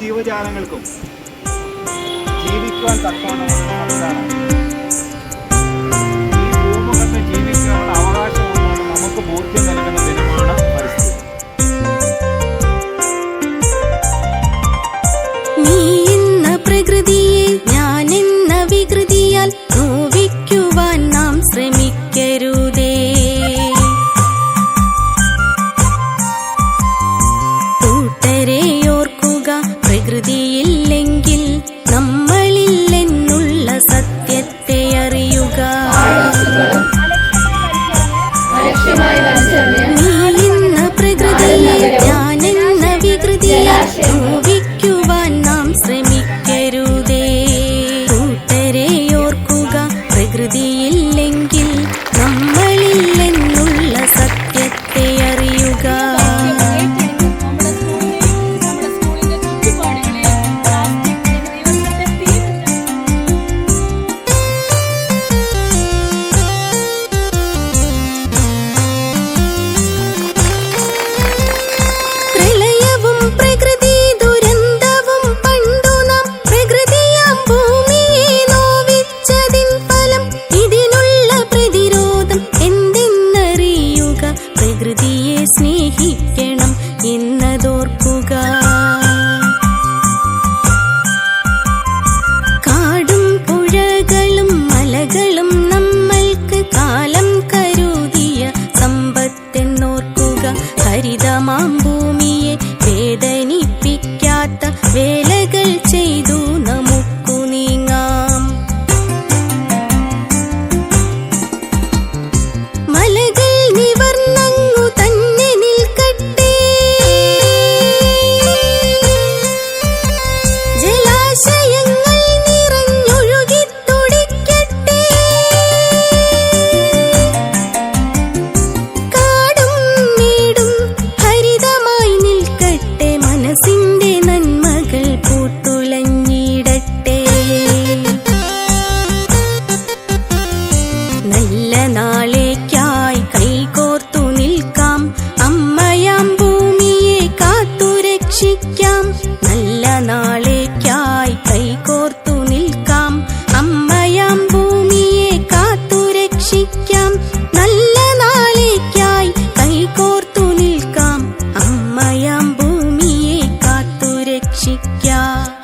ജീവജാലങ്ങൾക്കും ജീവിക്കുവാൻ തക്കവണ്ണം സംവിധാനം പ്രകൃതിയില്ലെങ്കിൽ സ്നേഹിക്കണം എന്നതോർക്കുക നല്ല നാളേക്കായി കൈകോർത്തു നിൽക്കാം. അമ്മയാം ഭൂമിയെ കാത്തുരക്ഷിക്കാം നല്ല നാളേക്കായി കൈകോർത്തു നിൽക്കാം. അമ്മയാം ഭൂമിയെ കാത്തുരക്ഷിക്കാം നല്ല നാളേക്കായി കൈകോർത്തു നിൽക്കാം. അമ്മയാം ഭൂമിയെ കാത്തുരക്ഷിക്കാം